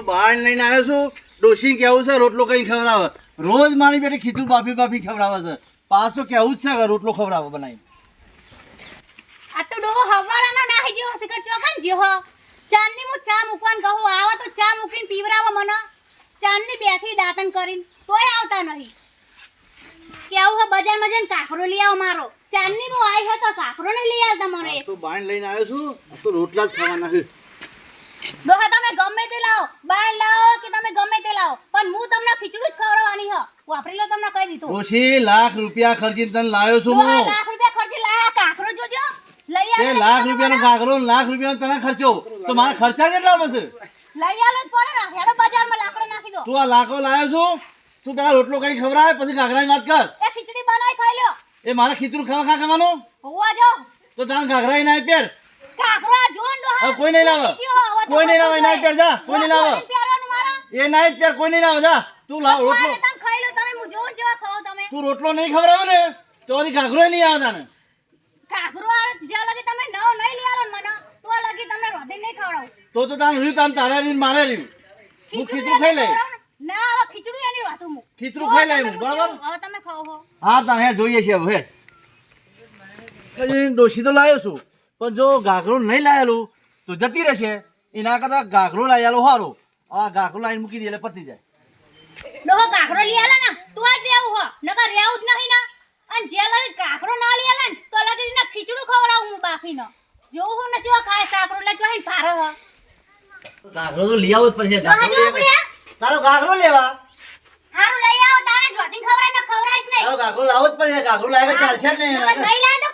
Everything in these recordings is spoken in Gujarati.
તો બહાર લઈને આવ્યો છું. ડોશી કેવું છે રોટલો કઈ ખવડાવે. રોજ મારી બેટી ખીચું બાફી બાફી ખવડાવે છે. પાછો કેવું જ છે રોટલો ખવડાવે બનાવી આ તો ડોહો હવારાનો જેવો ચોકન ચાંદની હું ચા મૂકવાન કહો આવો તો ચા મૂકીને પીવરાવો મને. ચાંદની બેઠી દાતન કરીને તોય આવતા નહીં. કેવું હે બજારમાં જઈને કાકરો લઈ આવો મારો. ચાંદની હું આવી તો કાકરો ને લઈ આવતા મને તો બહાર લઈને આવ્યો છું. તો રોટલા જ ખાવાના છે. ડોહા તમે ગમે તે લાવો. બાય લાવો કે તમે ગમે તે લાવો. પણ હું તમને ખીચડું જ ખવડાવવાની હ. વાપરી લો તમને કહી દીધું. ડોશી લાખ રૂપિયા ખર્ચીને તને લાવ્યો છું હું. લાખ રૂપિયા ખર્ચી લાયા કાકરો જોજો. લઈ તે લાખ રૂપિયાનો કાકરો લાખ રૂપિયાનો તને ખર્ચો. તો મારા ખર્ચા કેટલા બસે લઈ આલો જ પડે ને. હેડો બજારમાં લાકડો નાખી દો. તું આ લાખો લાવ્યો છું? તું પેલા રોટલો કઈ ખવડાય પછી કાકરાની વાત કર. એ ખીચડી બનાવી ખાઈ લ્યો. એ મારા ખીચડું ખાવા ખા ખાવાનું? હોવા જો. તો તને ઘાઘરા ના પહેર કાકરો આ જોન ડોહા કોઈ નહીં લાવે. કોઈ નહીં લાવ નાઈટ પેર જા, કોઈ નહીં લાવે. એ ના પેર કોઈ નહીં લાવ જા. તું લાવ રોટલો. તમે ખાઈ લો તમે હું જોઉં જેવા ખાઓ તમે. તું રોટલો નહીં ખવડાવે ને તો હજી કાકરો નહીં આવે તને. કાકરો આ લગી તમે નવ નહીં લઈ આલો મને તો આ તમને રોટી નહીં ખવડાવું. તો તો તારે રહ્યું તારે રહ્યું મારે રહ્યું. હું ખીચડું ખાઈ લઈ ના? હવે ખીચડું એની વાતું હું ખીચડું ખાઈ લઈ બરાબર? હવે તમે ખાઓ હા. તારે જોઈએ છે હવે. પછી ડોશી તો લાવ્યો છું. પણ જો ઘાઘરું નહીં લાયેલું તો જતી રહેશે. એના કરતા ઘાઘરો લાયેલું સારું આ ઘાઘરું લાવીને મૂકી દે એટલે પતી જાય. ડોહો કાકરો લઈ આલે ને. તું આજ રહેવું હો. નકર રહેવું જ નહીં ના. અને જે લગી કાકરો ના લઈ આલે ને તો લગી ને ખીચડું ખવડાવું હું બાફીને. જોવું હું ને જેવા ખાય સાકરો એટલે જોઈને ફારો હો. ઘાઘરો તો લઈ આવવો જ પડશે ઘાઘરો તારો ઘાઘરો લેવા. હારું લઈ આવો તારે જોતી ખવડાય ને ખવડાઈશ નહીં. તારો ઘાઘરો લાવો જ પડશે ઘાઘરો લાવે ચાલશે જ નહીં નહીં લાવે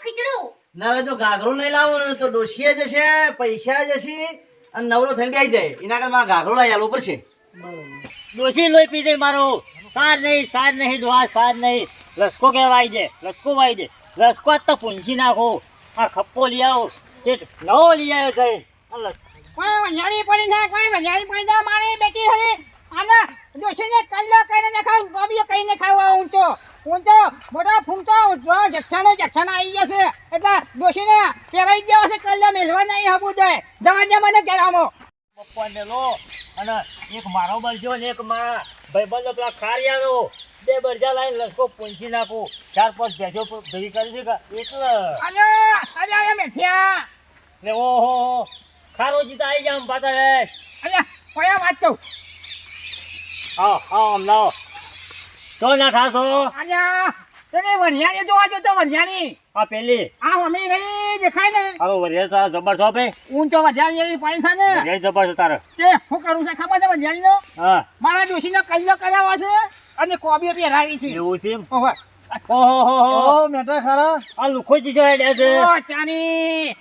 ના હવે તો ઘાઘરો નહીં લાવો ને તો ડોશીએ જશે પૈસા જશે અને નવરો થઈને બેસી જાય. એના કરતા મારે ઘાઘરો લઈ આલવો પડશે. ડોસી લોહી પી જાય મારો. સાર નહીં સાર નહીં દોહા સાર નહીં. લસકો કહેવાય છે લસકો વાય છે. લસકો આજ તો પૂંછી નાખો. આ ખપ્પો લઈ આવો. શેઠ નવો લઈ આવ્યો છે. કોઈ વરિયાળી પડી છે કોઈ વરિયાળી પડી છે મારી બેટી હરી આને ડોશીને કલ્લો કરીને ને ખાવ ગોબીઓ કહીને ખાવા ઊંચો ઊંચો મોટો ફૂંકતો જક્ષાને જક્ષાને આવી જશે એટલે ડોશીને જ જવા છે કલ્લો મેળવા નહીં આપું દે. જવા દે મને બપોરને લો અને એક મારો બરજો ને એક મારા. ભાઈબંધો પેલા ખારિયાનો. બે બરજા લાવીને લસકો પૂંછી નાખું. ચાર પાંચ ભેંસો ભેગી કરી છે એટલે અરે અરે મેઠિયા. ને ઓહો ખારો જીતા આવી જામ પાતા રે અરે વાત કહું? હા હા લાવો. તો ના તને જોવા જતો વરિયાળી આ પેલી. આ અમે ગઈ દેખાય ને? હવે વરિયા તારા જબર છો ભાઈ? ઊંચો વરિયાળી પડી છે ને? વરિયા જબર છે તારે. તે શું કરું છે ખબર છે વરિયાળીનો હા. મારા ડોશીનો કલ્લો કરાવવો છે અને કોબીઓ પહેરાવી છે. એવું છે ઓહો. ઓહો હો હો ઓ મેટા ખારા. આ લુખો છે ઓ ચાની.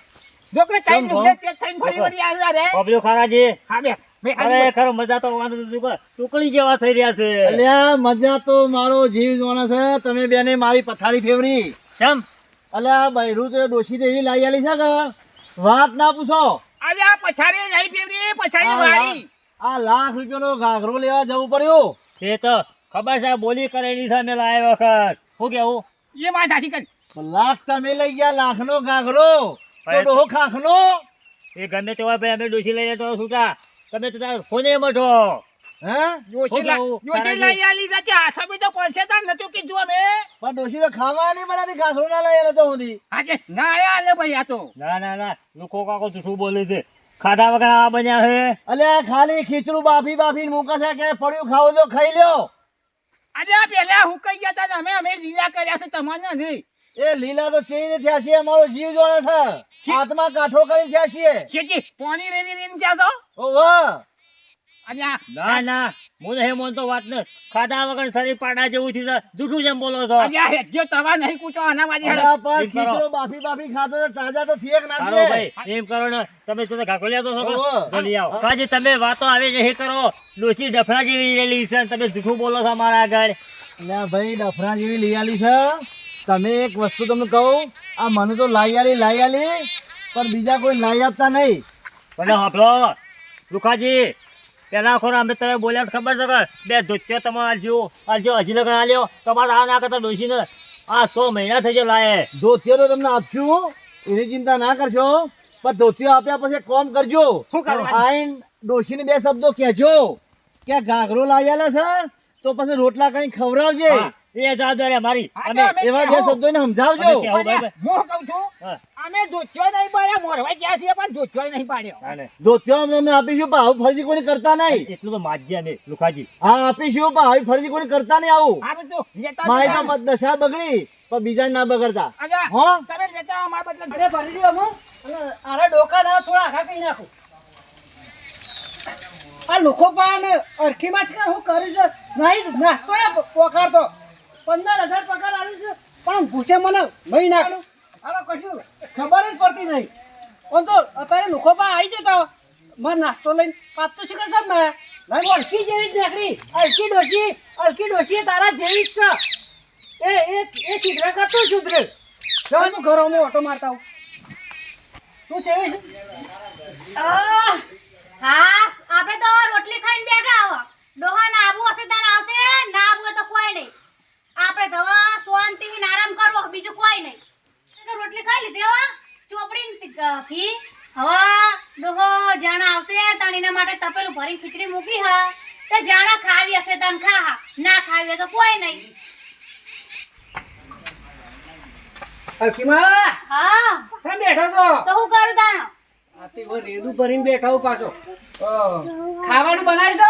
જો ચાઈ ચમ તે થઈને ફરી વળી આવ્યા રે. પબ્લિક ખારા છે. હા બે બે. અરે ખરો મજા તો વાંધો નથી પણ ટુકડી જેવા થઈ રહ્યા છે? અલ્યા મજા તો મારો જીવ જોવાનો છે. તમે બેને મારી પથારી ફેવરી. કેમ? અલ્યા બૈરું તો ડોશી તો લાઈ આલી છે કે? વાત ના પૂછો. આ નહીં ફેવરી પછાડી વાળી. લાખ- આ લાખ રૂપિયાનો ઘાઘરો લેવા જવું પડ્યું. એ તો ખબર છે બોલી કરેલી છે મેં લાય વખત. શું કેવું? એ વાત સાચી કરી. લાખ તમે લઈ ગયા લાખનો ઘાઘરો. ખાખ નો ડોહો ખાખનો. એ ગમે તે ભાઈ અમે ડોસી લઈને તો છૂટા. તમે તો તાર ફોને મઠો હે? જોશી લા- કેવું? જોશી તારાજી? લઈ આલી છે હાથ બી તો પડશે તાર નતું કીધું અમે. પણ ડોશી તો ખાવા નહીં બનાતી ના લઈ તો સુધી આજે ના આયા લે ભાઈ આ તો. ના ના ના. લોકો કાકો જૂઠું બોલે છે. ખાધા વગર આ બન્યા છે અલ્યા ખાલી ખીચડું બાફી બાફી મૂકે છે કે પડ્યું ખાવ જો ખાઈ લ્યો. અરે પેલા હું કહી ગયા તા ને અમે અમે લીલા કર્યા છે તમારે નહીં. એ લીલા તો ચેઈને થયા છે અમારો જીવ જોડે છે. હાથમાં કાઠો કરીને થયા છીએ. ખેચી પાણી રેડી રેડી થયા છો? ઓ વાહ ના ના હું નહીં મોનતો વાત ને. ખાધા વગર શરીર પાડા જેવું થયું જૂઠું જેમ બોલો છો. આજે આ તવા નહીં કૂટો આના વાજી હેડો. અલ્યા પણ એમ કરો. ખીચડો બાફી બાફી ખાતો તાજા તો ના ભાઈ એમ કરો ને. તમે તો છો ઓહો. આવો. કાજે તમે વાતો આવે છે એ કરો. ડોસી ડફરા જેવી લેલી છે તમે જૂઠું બોલો છો મારા આગળ. અલ્યા ભાઈ ડફરા જેવી લઈ આલી છે. તમે એક વસ્તુ તમને કહું આ મને તો લાઈ આલી લાઈ આલી પણ બીજા કોઈ લાઈ આપતા નહીં. પણ હાફલો લુખાજી પેલા ખોરા અમે તમે બોલ્યા તો ખબર છે કે બે ધોત્યો તમે આ જો હજી લગ્ન આલ્યો? તમારે આ ના કરતા ડોસીને આ સો મહિના થઈ જાય લાયે. ધોત્યો તો તમને આપશું એની ચિંતા ના કરશો પણ ધોત્યો આપ્યા પછી કોમ કરજો? આઈન ડોશીને બે શબ્દો કહેજો કે ઘાઘરો લાવ્યા છે તો પછી રોટલા કઈ ખવડાવજે. એ જવાબદારી મારી. અમે એવા બે શબ્દો ને સમજાવજો. હું કહું છું અમે જોચ્યો નહીં પાડ્યો મોરવા જ્યાં છે પણ જોચ્યો નહીં પાડ્યો ના. અમે અમે આપીશું ભાવ ફરજી કોઈ કરતા નહીં. એટલું તો માજ્યા ને લુખાજી. હા આપીશું ભાવ ફરજી કોઈ કરતા નહીં આવું. હારું તો લેતા મારી તો દશા બગડી પણ બીજા ના બગડતા. હા? તમે લેતા આવો, મારા બદલે. અરે ભરી લ્યો હું. અને ડોકા ના થોડા આખા કઈ નાખું. આ લોકો પણ અરખી માં છે હું કર્યું છે નહીં નાસ્તો એ પોકારતો પંદર હજાર પગાર આવી છે. પણ ભૂસે મને ભાઈ નાખ્યું. હાલો, કશું ખબર જ પડતી નહીં. પણ તો અત્યારે લોકો પણ આવી જતા. મારે નાસ્તો લઈને પાત તો શીખર સાહેબ ભાઈ અલકી જેવી જ નીકળી. અલકી ડોશી ડોશી તારા જેવી જ એ એ ચિત્ર કરતો સુધરે ચાલ હું અમે ઓટો મારતા હું તું કેવી છે હાસ આપણે તો રોટલી ખાઈને બેઠા આવા ડોહા ના આબુ હશે તાણ આવશે ના આબુ હોય તો કોઈ નહીં આપણે તો હવે શાંતિથી આરામ કરવો બીજું કોઈ નહીં તો રોટલી ખાઈ લીધી હવે ચોપડી ઘી હવે ડોહો જાણા આવશે તાણ એના માટે તપેલું ભરી ખીચડી મૂકી હા. તે જાણા ખાવી હશે તાણ ખા હા. ના ખાવી તો કોઈ નહીં. અખીમાં હા. શા બેઠો છો? તો હું કરું તાણ? આ તો એવો ભરીને બેઠો હું પાછો. ખાવાનું બનાવી છો?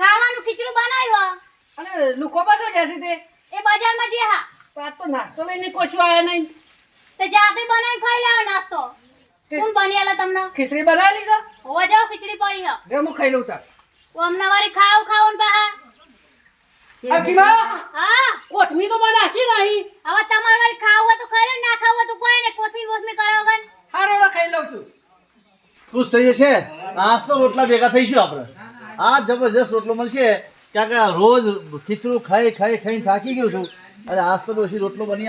ખાવાનું ખીચડું બનાવ્યું અને લુકો પાછો જશે તે એ બજારમાં જે હા. તો તો નાસ્તો લઈને કશું આવ્યા નહીં. તે જાતે બનાવી ખાઈ લાવે નાસ્તો. કોણ બની આલે તમને? ખીચડી બનાવેલી છે? હોવા જાવ ખીચડી પડી હ. રે હું ખાઈ લઉં ચાલ અમને વારી ખાવ ખાવ ને બહા અખીમાં હા. કોથમી તો મને આસી નહીં. હવે તમારે વારી ખાવ હોય તો ખાઈ લો ના ખાવ હોય તો કોઈ ને કોથમી કોથમી કરો ગન હારોડો ખાઈ લઉં છું. ખુશ થઈ જશે? આજ તો રોટલા ભેગા થઈશું આપણે. આ જબરજસ્ત રોટલો મળશે. ક્યાં કે રોજ ખીચડું ખાઈ ખાઈ ખાઈને થાકી ગયું છું. અને આજ તો ડોશી રોટલો બની